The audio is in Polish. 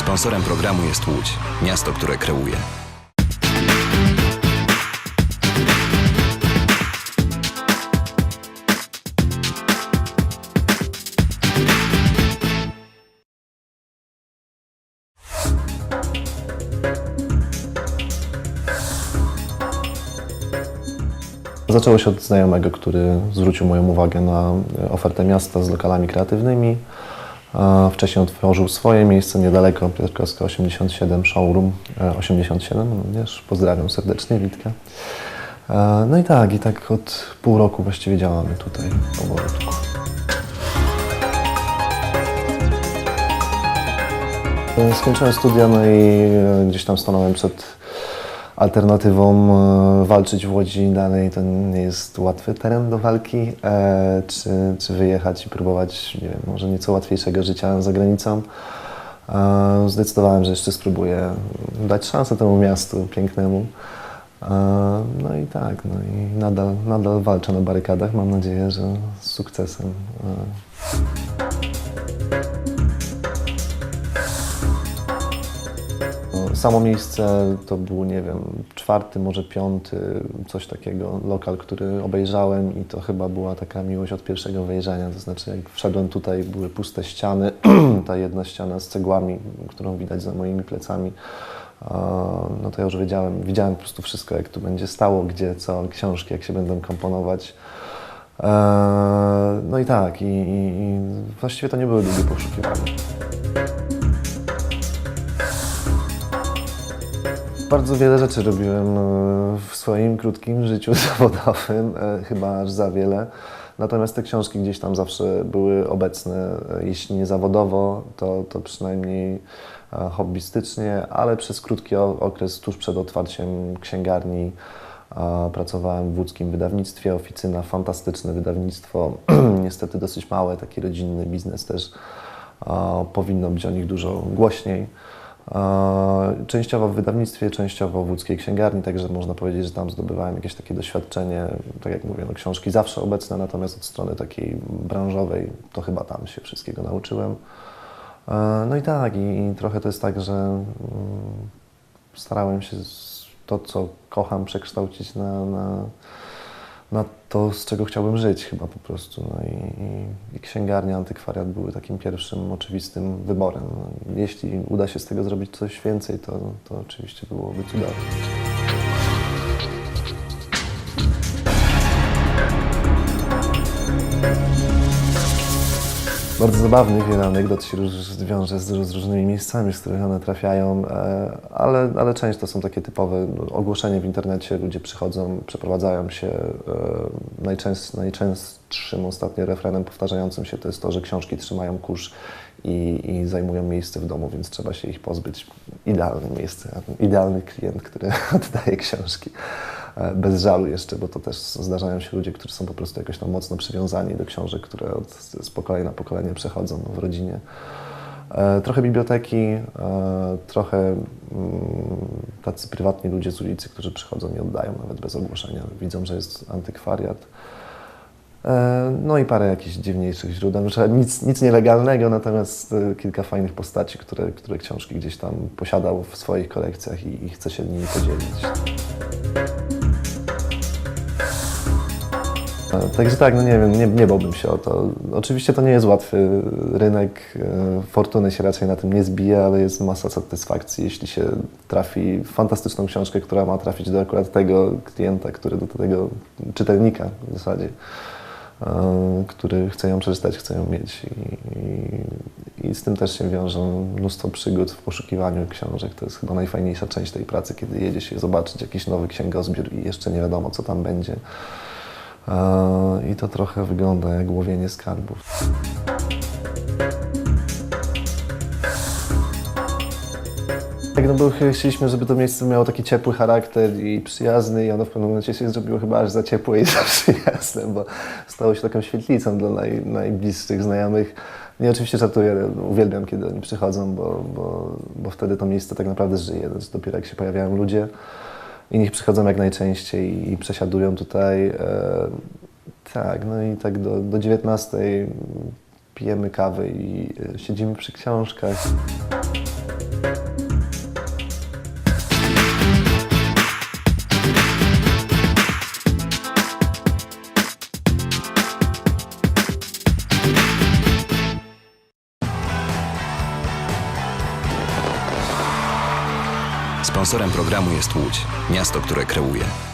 Sponsorem programu jest Łódź, miasto, które kreuje. Zaczęło się od znajomego, który zwrócił moją uwagę na ofertę miasta z lokalami kreatywnymi. Wcześniej otworzył swoje miejsce niedaleko, Piotrkowska 87, showroom e, 87, również. Pozdrawiam serdecznie Witka. E, No i tak, i tak od pół roku właściwie działamy tutaj powolutku. E, Skończyłem studia, no i e, gdzieś tam stanąłem przed alternatywą e, walczyć w Łodzi dalej. To nie jest łatwy teren do walki. E, czy, czy wyjechać i próbować, nie wiem, może nieco łatwiejszego życia za granicą. E, zdecydowałem, że jeszcze spróbuję dać szansę temu miastu pięknemu. No i tak, no i nadal, nadal walczę na barykadach. Mam nadzieję, że z sukcesem. Samo miejsce to był, nie wiem, czwarty, może piąty, coś takiego, lokal, który obejrzałem i to chyba była taka miłość od pierwszego wejrzenia. To znaczy, jak wszedłem tutaj, były puste ściany, ta jedna ściana z cegłami, którą widać za moimi plecami. No to ja już wiedziałem, widziałem po prostu wszystko, jak tu będzie stało, gdzie, co, książki, jak się będą komponować. Eee, No i tak, i, i właściwie to nie były długie poszukiwania. Bardzo wiele rzeczy robiłem e, w swoim krótkim życiu zawodowym, e, chyba aż za wiele. Natomiast te książki gdzieś tam zawsze były obecne, e, jeśli nie zawodowo, to, to przynajmniej hobbystycznie, ale przez krótki okres tuż przed otwarciem księgarni pracowałem w łódzkim wydawnictwie Oficyna, fantastyczne wydawnictwo, niestety dosyć małe, taki rodzinny biznes też. Powinno być o nich dużo głośniej. Częściowo w wydawnictwie, częściowo w łódzkiej księgarni, także można powiedzieć, że tam zdobywałem jakieś takie doświadczenie, tak jak mówię, no, książki zawsze obecne, natomiast od strony takiej branżowej to chyba tam się wszystkiego nauczyłem. E, No i tak, i, i trochę to jest tak, że mm, starałem się to, co kocham, przekształcić na, na, na to, z czego chciałbym żyć chyba po prostu. No i, i, i księgarnia, antykwariat były takim pierwszym oczywistym wyborem. No, jeśli uda się z tego zrobić coś więcej, to, to oczywiście byłoby cudownie. Bardzo zabawnych, wiele anegdot się wiąże z, z różnymi miejscami, z których one trafiają, e, ale, ale część to są takie typowe no, ogłoszenia w internecie, ludzie przychodzą, przeprowadzają się. e, Najczęst, najczęstszym ostatnio refrenem powtarzającym się to jest to, że książki trzymają kurz i, i zajmują miejsce w domu, więc trzeba się ich pozbyć. Idealne miejsce, idealny klient, który oddaje książki. E, Bez żalu jeszcze, bo to też zdarzają się ludzie, którzy są po prostu jakoś tam mocno przywiązani do książek, które od, z pokolenia na pokolenie przechodzą w rodzinie. E, Trochę biblioteki, e, trochę mm, tacy prywatni ludzie z ulicy, którzy przychodzą i oddają nawet bez ogłoszenia. Widzą, że jest antykwariat. No i parę jakichś dziwniejszych źródeł, nic, nic nielegalnego, natomiast kilka fajnych postaci, które, które książki gdzieś tam posiadał w swoich kolekcjach i, i chce się nimi podzielić. Także tak, no nie wiem, nie, nie bałbym się o to. Oczywiście to nie jest łatwy rynek, e, fortuny się raczej na tym nie zbije, ale jest masa satysfakcji, jeśli się trafi fantastyczną książkę, która ma trafić do akurat tego klienta, który do tego czytelnika w zasadzie, e, który chce ją przeczytać, chce ją mieć. I, i, z tym też się wiążą mnóstwo przygód w poszukiwaniu książek. To jest chyba najfajniejsza część tej pracy, kiedy jedzie się zobaczyć jakiś nowy księgozbiór i jeszcze nie wiadomo, co tam będzie. E, I to trochę wygląda jak łowienie skarbów. Tak, no ch- chcieliśmy, żeby to miejsce miało taki ciepły charakter i przyjazny i ono w pewnym momencie się zrobiło chyba aż za ciepłe i za przyjazne, bo stało się taką świetlicą dla naj, najbliższych znajomych. Nie, oczywiście żartuję, uwielbiam, kiedy oni przychodzą, bo, bo, bo wtedy to miejsce tak naprawdę żyje. Znaczy, dopiero jak się pojawiają ludzie i niech przychodzą jak najczęściej i przesiadują tutaj. E, tak, no i tak do, do 19 pijemy kawę i e, siedzimy przy książkach. Sponsorem programu jest Łódź, miasto, które kreuje.